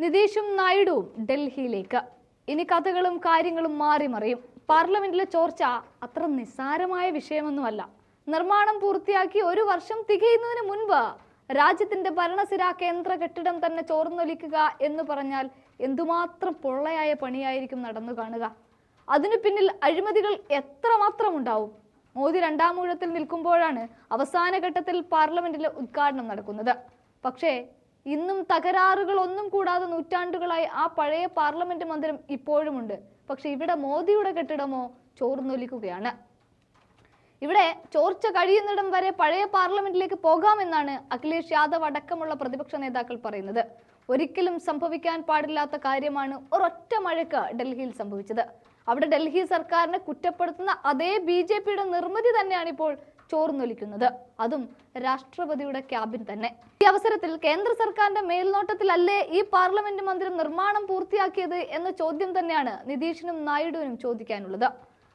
നിതീഷും നായിഡുവും ഡൽഹിയിലേക്ക്. ഇനി കഥകളും കാര്യങ്ങളും മാറി മറിയും. പാർലമെന്റിലെ ചോർച്ച അത്ര നിസ്സാരമായ വിഷയമൊന്നുമല്ല. നിർമ്മാണം പൂർത്തിയാക്കി ഒരു വർഷം തികയുന്നതിന് മുൻപ് രാജ്യത്തിന്റെ ഭരണസിര കേന്ദ്ര കെട്ടിടം തന്നെ ചോർന്നൊലിക്കുക എന്ന് പറഞ്ഞാൽ എന്തുമാത്രം പൊള്ളയായ പണിയായിരിക്കും നടന്നു കാണുക. അതിനു പിന്നിൽ അഴിമതികൾ എത്രമാത്രം ഉണ്ടാവും മോദി രണ്ടാം ഊഴത്തിൽ നിൽക്കുമ്പോഴാണ് അവസാന ഘട്ടത്തിൽ പാർലമെന്റിലെ ഉദ്ഘാടനം നടക്കുന്നത്. പക്ഷേ ഇന്നും തകരാറുകൾ ഒന്നും കൂടാതെ നൂറ്റാണ്ടുകളായി ആ പഴയ പാർലമെന്റ് മന്ദിരം ഇപ്പോഴുമുണ്ട്. പക്ഷെ ഇവിടെ മോദിയുടെ കെട്ടിടമോ ചോർന്നൊലിക്കുകയാണ്. ഇവിടെ ചോർച്ച കഴിയുന്നിടം വരെ പഴയ പാർലമെന്റിലേക്ക് പോകാമെന്നാണ് അഖിലേഷ് യാദവ് അടക്കമുള്ള പ്രതിപക്ഷ നേതാക്കൾ പറയുന്നത്. ഒരിക്കലും സംഭവിക്കാൻ പാടില്ലാത്ത കാര്യമാണ് ഒരൊറ്റ മഴക്ക് ഡൽഹിയിൽ സംഭവിച്ചത്. അവിടെ ഡൽഹി സർക്കാരിനെ കുറ്റപ്പെടുത്തുന്ന അതേ ബി നിർമ്മിതി തന്നെയാണ് ഇപ്പോൾ ചോർന്നൊലിക്കുന്നത്. അതും രാഷ്ട്രപതിയുടെ ക്യാബിൻ തന്നെ. ഈ അവസരത്തിൽ കേന്ദ്ര സർക്കാരിന്റെ മേൽനോട്ടത്തിലല്ലേ ഈ പാർലമെന്റ് മന്ദിരം നിർമ്മാണം പൂർത്തിയാക്കിയത് എന്ന ചോദ്യം തന്നെയാണ് നിതീഷിനും നായിഡുവിനും ചോദിക്കാനുള്ളത്.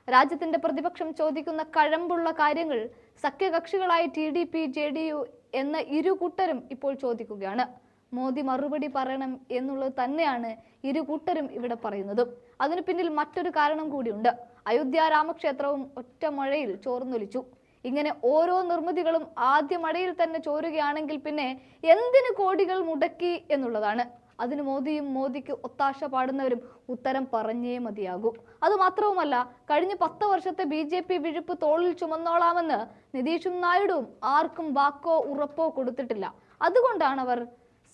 രാജ്യത്തിന്റെ പ്രതിപക്ഷം ചോദിക്കുന്ന കഴമ്പുള്ള കാര്യങ്ങൾ സഖ്യകക്ഷികളായ T D P J D U എന്ന ഇരു കൂട്ടരും ഇപ്പോൾ ചോദിക്കുകയാണ്. മോദി മറുപടി പറയണം എന്നുള്ളത് തന്നെയാണ് ഇരു കൂട്ടരും ഇവിടെ പറയുന്നതും. അതിനു പിന്നിൽ മറ്റൊരു കാരണം കൂടിയുണ്ട്. അയോധ്യ രാമക്ഷേത്രവും ഒറ്റ മഴയിൽ ചോർന്നൊലിച്ചു. ഇങ്ങനെ ഓരോ നിർമ്മിതികളും ആദ്യ മടയിൽ തന്നെ ചോരുകയാണെങ്കിൽ പിന്നെ എന്തിന് കോടികൾ മുടക്കി എന്നുള്ളതാണ്. അതിന് മോദിയും മോദിക്ക് ഒത്താശ പാടുന്നവരും ഉത്തരം പറഞ്ഞേ മതിയാകൂ. അതുമാത്രവുമല്ല കഴിഞ്ഞ പത്ത് വർഷത്തെ ബി ജെ പി വിഴുപ്പ് തോളിൽ ചുമന്നോളാമെന്ന് നിതീഷും നായിഡുവും ആർക്കും വാക്കോ ഉറപ്പോ കൊടുത്തിട്ടില്ല. അതുകൊണ്ടാണ് അവർ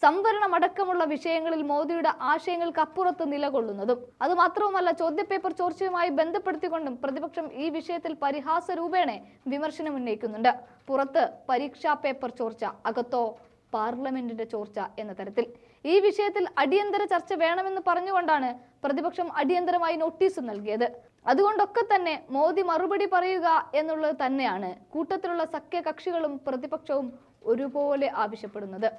സംവരണമടക്കമുള്ള വിഷയങ്ങളിൽ മോദിയുടെ ആശയങ്ങൾക്ക് അപ്പുറത്ത് നിലകൊള്ളുന്നതും അതുമാത്രവുമല്ല ചോദ്യപേപ്പർ ചോർച്ചയുമായി ബന്ധപ്പെടുത്തിക്കൊണ്ടും പ്രതിപക്ഷം ഈ വിഷയത്തിൽ പരിഹാസ രൂപേണ വിമർശനം ഉന്നയിക്കുന്നുണ്ട്. പുറത്ത് പരീക്ഷാ പേപ്പർ ചോർച്ച അകത്തോ പാർലമെന്റിന്റെ ചോർച്ച എന്ന തരത്തിൽ. ഈ വിഷയത്തിൽ അടിയന്തര ചർച്ച വേണമെന്ന് പറഞ്ഞുകൊണ്ടാണ് പ്രതിപക്ഷം അടിയന്തരമായി നോട്ടീസ് നൽകിയത്. അതുകൊണ്ടൊക്കെ തന്നെ മോദി മറുപടി പറയുക എന്നുള്ളത് തന്നെയാണ് കൂട്ടത്തിലുള്ള സഖ്യകക്ഷികളും പ്രതിപക്ഷവും ഒരുപോലെ ആവശ്യപ്പെടുന്നത്.